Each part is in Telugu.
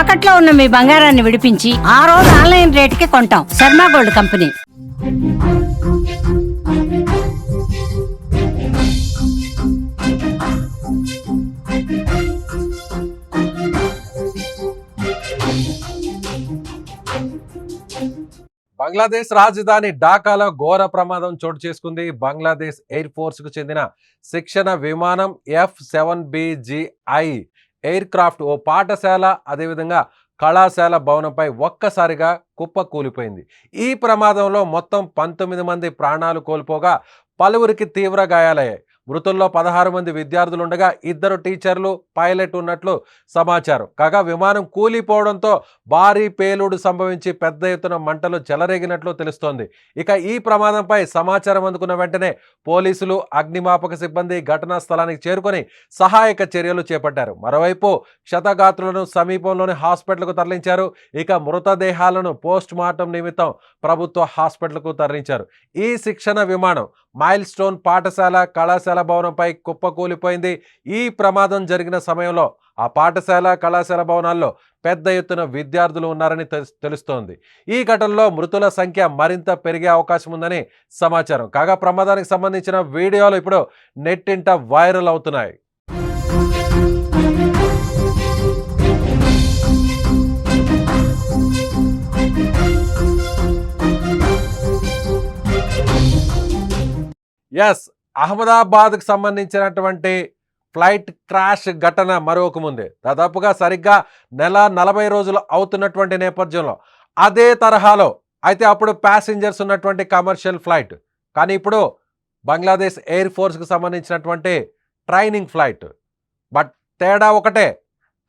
తాకట్లో ఉన్న మీ బంగారాన్ని విడిపించి ఆ రోజు ఆన్లైన్ రేటుకి కొంటాం. Sharma gold company. బంగ్లాదేశ్ రాజధాని ఢాకాలో ఘోర ప్రమాదం చోటు చేసుకుంది. బంగ్లాదేశ్ ఎయిర్ ఫోర్స్కు చెందిన శిక్షణ విమానం F seven BGI aircraft ఓ పాఠశాల అదేవిధంగా కళాశాల భవనంపై ఒక్కసారిగా కుప్ప కూలిపోయింది. ఈ ప్రమాదంలో మొత్తం పంతొమ్మిది మంది ప్రాణాలు కోల్పోగా పలువురికి తీవ్ర గాయాలయ్యాయి. మృతుల్లో పదహారు మంది విద్యార్థులు ఉండగా ఇద్దరు టీచర్లు పైలట్ ఉన్నట్లు సమాచారం. కాగా విమానం కూలిపోవడంతో భారీ పేలుడు సంభవించి పెద్ద ఎత్తున మంటలు చెలరేగినట్లు తెలుస్తోంది. ఇక ఈ ప్రమాదంపై సమాచారం అందుకున్న వెంటనే పోలీసులు అగ్నిమాపక సిబ్బంది ఘటనా స్థలానికి చేరుకొని సహాయక చర్యలు చేపట్టారు. మరోవైపు క్షతగాత్రులను సమీపంలోని హాస్పిటల్కు తరలించారు. ఇక మృతదేహాలను పోస్ట్ మార్టం నిమిత్తం ప్రభుత్వ హాస్పిటల్కు తరలించారు. ఈ శిక్షణ విమానం మైల్ స్టోన్ పాఠశాల కళాశాల భవనంపై కుప్పకూలిపోయింది. ఈ ప్రమాదం జరిగిన సమయంలో ఆ పాఠశాల కళాశాల భవనాల్లో పెద్ద ఎత్తున విద్యార్థులు ఉన్నారని తెలుస్తోంది. ఈ ఘటనలో మృతుల సంఖ్య మరింత పెరిగే అవకాశం ఉందని సమాచారం. కాగా ప్రమాదానికి సంబంధించిన వీడియోలు ఇప్పుడు నెట్టింట వైరల్ అవుతున్నాయి. ఎస్ అహ్మదాబాద్కు సంబంధించినటువంటి ఫ్లైట్ క్రాష్ ఘటన మరొక ముందే. దాదాపుగా సరిగ్గా నెల నలభై రోజులు అవుతున్నటువంటి నేపథ్యంలో. అదే తరహాలో అయితే అప్పుడు ప్యాసింజర్స్ ఉన్నటువంటి కమర్షియల్ ఫ్లైట్ కానీ ఇప్పుడు బంగ్లాదేశ్ ఎయిర్ ఫోర్స్కి సంబంధించినటువంటి ట్రైనింగ్ ఫ్లైట్ బట్ తేడా ఒకటే.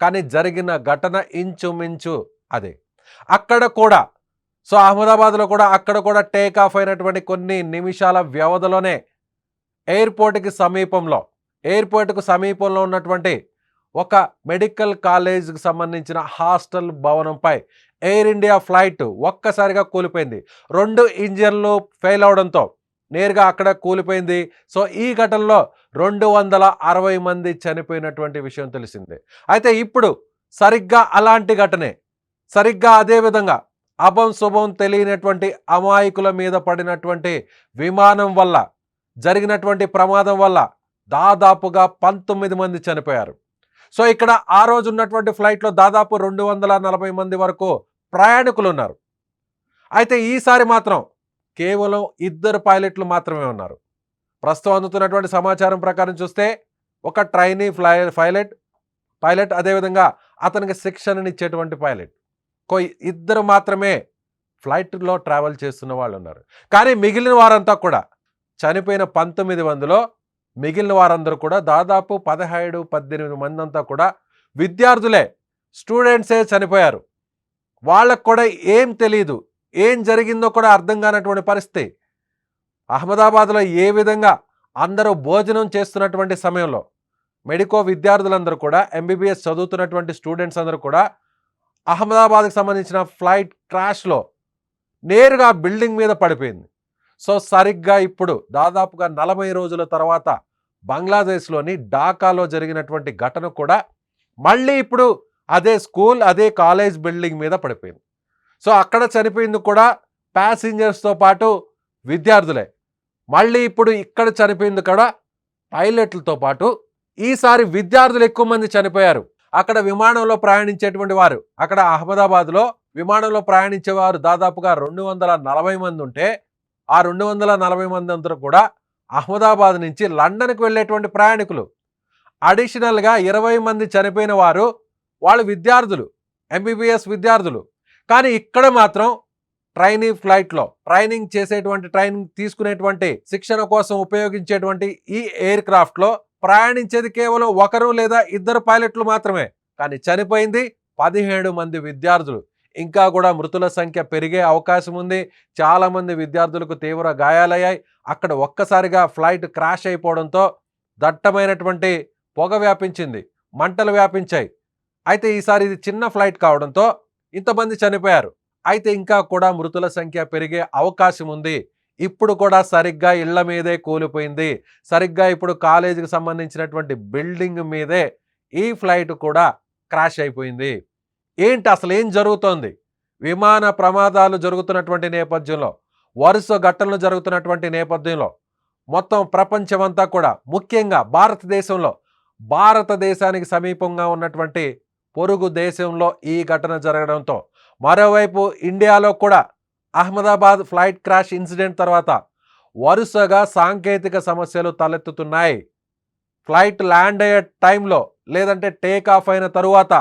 కానీ జరిగిన ఘటన ఇంచుమించు అదే. అక్కడ కూడా సో అహ్మదాబాద్లో కూడా అక్కడ కూడా టేక్ ఆఫ్ అయినటువంటి కొన్ని నిమిషాల వ్యవధిలోనే ఎయిర్పోర్ట్కి సమీపంలో ఎయిర్పోర్ట్కు సమీపంలో ఉన్నటువంటి ఒక మెడికల్ కాలేజ్కి సంబంధించిన హాస్టల్ భవనంపై ఎయిర్ ఇండియా ఫ్లైట్ ఒక్కసారిగా కూలిపోయింది. రెండు ఇంజన్లు ఫెయిల్ అవడంతో నేరుగా అక్కడ కూలిపోయింది. సో ఈ ఘటనలో రెండు వందల అరవై మంది చనిపోయినటువంటి విషయం తెలిసిందే. అయితే ఇప్పుడు సరిగ్గా అలాంటి ఘటనే సరిగ్గా అదే విధంగా అభం శుభం తెలియనటువంటి అమాయకుల మీద పడినటువంటి విమానం వల్ల జరిగినటువంటి ప్రమాదం వల్ల దాదాపుగా పంతొమ్మిది మంది చనిపోయారు. సో ఇక్కడ ఆ రోజు ఉన్నటువంటి ఫ్లైట్లో దాదాపు రెండు వందల నలభై మంది వరకు ప్రయాణికులు ఉన్నారు అయితే ఈసారి మాత్రం కేవలం ఇద్దరు పైలట్లు మాత్రమే ఉన్నారు. ప్రస్తుతం అందుతున్నటువంటి సమాచారం ప్రకారం చూస్తే ఒక ట్రైనీ ఫ్లై పైలట్ పైలట్ అదేవిధంగా అతనికి శిక్షణనిచ్చేటువంటి పైలట్. కో ఇద్దరు మాత్రమే ఫ్లైట్లో ట్రావెల్ చేస్తున్న వాళ్ళు ఉన్నారు కానీ మిగిలిన వారంతా కూడా చనిపోయిన పంతొమ్మిది మందిలో మిగిలిన వారందరూ కూడా దాదాపు పదిహేడు పద్దెనిమిది మంది అంతా కూడా విద్యార్థులే స్టూడెంట్సే చనిపోయారు. వాళ్ళకు కూడా ఏం తెలియదు ఏం జరిగిందో కూడా అర్థం కానటువంటి పరిస్థితి. అహ్మదాబాద్లో ఏ విధంగా అందరూ భోజనం చేస్తున్నటువంటి సమయంలో మెడికో విద్యార్థులందరూ కూడా ఎంబీబీఎస్ చదువుతున్నటువంటి స్టూడెంట్స్ అందరూ కూడా అహ్మదాబాద్కి సంబంధించిన ఫ్లైట్ క్రాష్లో నేరుగా బిల్డింగ్ మీద పడిపోయింది. సో సరిగ్గా ఇప్పుడు దాదాపుగా నలభై రోజుల తర్వాత బంగ్లాదేశ్లోని ఢాకాలో జరిగినటువంటి ఘటన కూడా మళ్ళీ ఇప్పుడు అదే స్కూల్ అదే కాలేజ్ బిల్డింగ్ మీద పడిపోయింది. సో అక్కడ చనిపోయింది కూడా ప్యాసింజర్స్తో పాటు విద్యార్థులే. మళ్ళీ ఇప్పుడు ఇక్కడ చనిపోయింది కూడా పైలట్లతో పాటు ఈసారి విద్యార్థులు ఎక్కువ మంది చనిపోయారు. అక్కడ విమానంలో ప్రయాణించేటువంటి వారు అక్కడ అహ్మదాబాద్లో విమానంలో ప్రయాణించేవారు దాదాపుగా రెండు వందల నలభై మంది ఉంటే ఆ రెండు వందల నలభై మంది అంతా కూడా అహ్మదాబాద్ నుంచి లండన్కు వెళ్ళేటువంటి ప్రయాణికులు. అడిషనల్గా ఇరవై మంది చనిపోయిన వారు వాళ్ళు విద్యార్థులు ఎంబీబీఎస్ విద్యార్థులు. కానీ ఇక్కడ మాత్రం ట్రైనింగ్ ఫ్లైట్లో ట్రైనింగ్ చేసేటువంటి ట్రైనింగ్ తీసుకునేటువంటి శిక్షణ కోసం ఉపయోగించేటువంటి ఈ ఎయిర్ క్రాఫ్ట్లో ప్రయాణించేది కేవలం ఒకరు లేదా ఇద్దరు పైలట్లు మాత్రమే. కానీ చనిపోయింది పదిహేడు మంది విద్యార్థులు. ఇంకా కూడా మృతుల సంఖ్య పెరిగే అవకాశం ఉంది. చాలామంది విద్యార్థులకు తీవ్ర గాయాలయ్యాయి. అక్కడ ఒక్కసారిగా ఫ్లైట్ క్రాష్ అయిపోవడంతో దట్టమైనటువంటి పొగ వ్యాపించింది. మంటలు వ్యాపించాయి. అయితే ఈసారి ఇది చిన్న ఫ్లైట్ కావడంతో ఇంతమంది చనిపోయారు. అయితే ఇంకా కూడా మృతుల సంఖ్య పెరిగే అవకాశం ఉంది. ఇప్పుడు కూడా సరిగ్గా ఇళ్ళ మీదే కూలిపోయింది. సరిగ్గా ఇప్పుడు కాలేజీకి సంబంధించినటువంటి బిల్డింగ్ మీదే ఈ ఫ్లైట్ కూడా క్రాష్ అయిపోయింది. ఏంటి అసలు ఏం జరుగుతోంది? విమాన ప్రమాదాలు జరుగుతున్నటువంటి నేపథ్యంలో వరుస ఘటనలు జరుగుతున్నటువంటి నేపథ్యంలో మొత్తం ప్రపంచమంతా కూడా ముఖ్యంగా భారతదేశంలో భారతదేశానికి సమీపంగా ఉన్నటువంటి పొరుగు దేశంలో ఈ ఘటన జరగడంతో మరోవైపు ఇండియాలో కూడా అహ్మదాబాద్ ఫ్లైట్ క్రాష్ ఇన్సిడెంట్ తర్వాత వరుసగా సాంకేతిక సమస్యలు తలెత్తుతున్నాయి. ఫ్లైట్ ల్యాండ్ అయ్యే టైంలో లేదంటే టేక్ ఆఫ్ అయిన తరువాత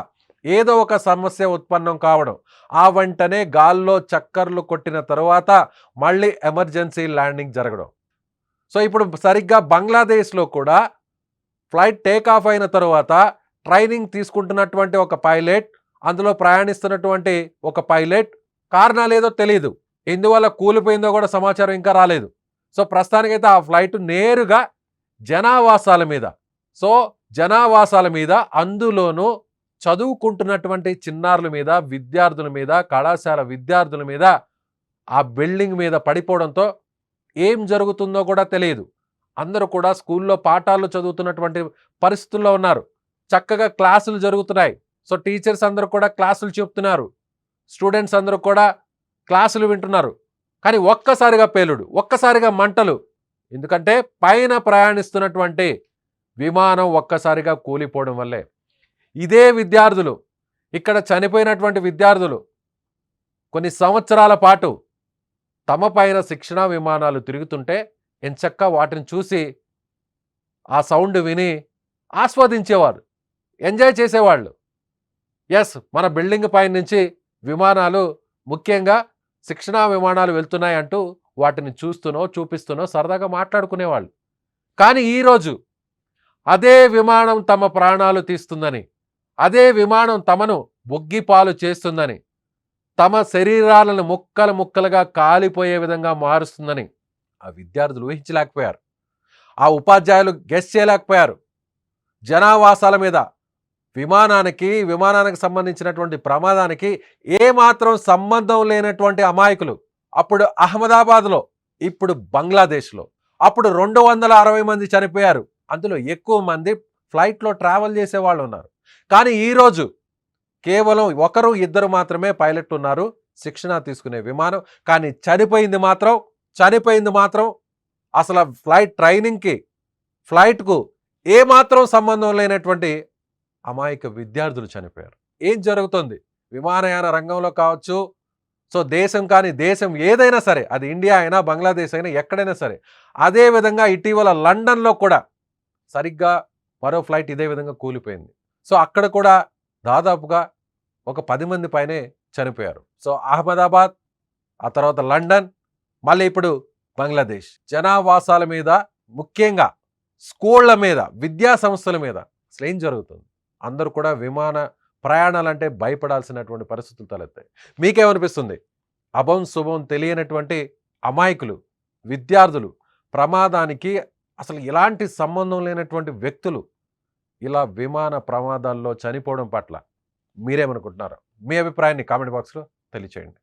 ఏదో ఒక సమస్య ఉత్పన్నం కావడం. ఆ వెంటనే గాల్లో చక్కర్లు కొట్టిన తరువాత మళ్ళీ ఎమర్జెన్సీ ల్యాండింగ్ జరగడం. సో ఇప్పుడు సరిగ్గా బంగ్లాదేశ్లో కూడా ఫ్లైట్ టేక్ ఆఫ్ అయిన తర్వాత ట్రైనింగ్ తీసుకుంటున్నటువంటి ఒక పైలట్ అందులో ప్రయాణిస్తున్నటువంటి ఒక పైలట్ కారణాలు ఏదో తెలియదు ఎందువల్ల కూలిపోయిందో కూడా సమాచారం ఇంకా రాలేదు. సో ప్రస్తుతానికైతే ఆ ఫ్లైట్ నేరుగా జనావాసాల మీద సో జనావాసాల మీద అందులోనూ చదువుకుంటున్నటువంటి చిన్నారుల మీద విద్యార్థుల మీద కళాశాల విద్యార్థుల మీద ఆ బిల్డింగ్ మీద పడిపోవడంతో ఏం జరుగుతుందో కూడా తెలియదు. అందరూ కూడా స్కూల్లో పాఠాలు చదువుతున్నటువంటి పరిస్థితుల్లో ఉన్నారు. చక్కగా క్లాసులు జరుగుతున్నాయి. సో టీచర్స్ అందరూ కూడా క్లాసులు చెప్తున్నారు. స్టూడెంట్స్ అందరూ కూడా క్లాసులు వింటున్నారు. కానీ ఒక్కసారిగా పేలుడు ఒక్కసారిగా మంటలు. ఎందుకంటే పైన ప్రయాణిస్తున్నటువంటి విమానం ఒక్కసారిగా కూలిపోవడం వల్లే. ఇదే విద్యార్థులు ఇక్కడ చనిపోయినటువంటి విద్యార్థులు కొన్ని సంవత్సరాల పాటు తమ పైన శిక్షణా విమానాలు తిరుగుతుంటే ఎంచక్క వాటిని చూసి ఆ సౌండ్ విని ఆస్వాదించేవారు ఎంజాయ్ చేసేవాళ్ళు. ఎస్ మన బిల్డింగ్ పైన నుంచి విమానాలు ముఖ్యంగా శిక్షణా విమానాలు వెళ్తున్నాయి అంటూ వాటిని చూస్తునో చూపిస్తునో సరదాగా మాట్లాడుకునేవాళ్ళు. కానీ ఈరోజు అదే విమానం తమ ప్రాణాలు తీస్తుందని అదే విమానం తమను బొగ్గిపాలు చేస్తుందని తమ శరీరాలను ముక్కలు ముక్కలుగా కాలిపోయే విధంగా మారుస్తుందని ఆ విద్యార్థులు ఊహించలేకపోయారు. ఆ ఉపాధ్యాయులు గెస్ చేయలేకపోయారు. జనావాసాల మీద విమానానికి విమానానికి సంబంధించినటువంటి ప్రమాదానికి ఏమాత్రం సంబంధం లేనటువంటి అమాయకులు. అప్పుడు అహ్మదాబాద్లో ఇప్పుడు బంగ్లాదేశ్లో. అప్పుడు రెండు వందల అరవై మంది చనిపోయారు. అందులో ఎక్కువ మంది ఫ్లైట్లో ట్రావెల్ చేసే వాళ్ళు ఉన్నారు. కానీ ఈరోజు కేవలం ఒకరు ఇద్దరు మాత్రమే పైలట్ ఉన్నారు. శిక్షణ తీసుకునే విమానం. కానీ చనిపోయింది మాత్రం చనిపోయింది మాత్రం అసలు ఫ్లైట్ ట్రైనింగ్కి ఫ్లైట్కు ఏమాత్రం సంబంధం లేనటువంటి అమాయక విద్యార్థులు చనిపోయారు. ఏం జరుగుతుంది? విమానయాన రంగంలో కావచ్చు. సో దేశం కానీ దేశం ఏదైనా సరే అది ఇండియా అయినా బంగ్లాదేశ్ అయినా ఎక్కడైనా సరే అదే విధంగా ఇటీవల లండన్లో కూడా సరిగ్గా మరో ఫ్లైట్ ఇదే విధంగా కూలిపోయింది. సో అక్కడ కూడా దాదాపుగా ఒక పది మంది పైనే చనిపోయారు. సో అహ్మదాబాద్ ఆ తర్వాత లండన్ మళ్ళీ ఇప్పుడు బంగ్లాదేశ్. జనావాసాల మీద ముఖ్యంగా స్కూళ్ళ మీద విద్యా సంస్థల మీద అసలు ఏం జరుగుతుంది? అందరూ కూడా విమాన ప్రయాణాలంటే భయపడాల్సినటువంటి పరిస్థితులు తలెత్తాయి. మీకేమనిపిస్తుంది? అభం శుభం తెలియనటువంటి అమాయకులు విద్యార్థులు ప్రమాదానికి అసలు ఎలాంటి సంబంధం లేనటువంటి వ్యక్తులు ఇలా విమాన ప్రమాదాల్లో చనిపోవడం పట్ల మీరేమనుకుంటున్నారు మీ అభిప్రాయాన్ని కామెంట్ బాక్స్లో తెలియచేయండి.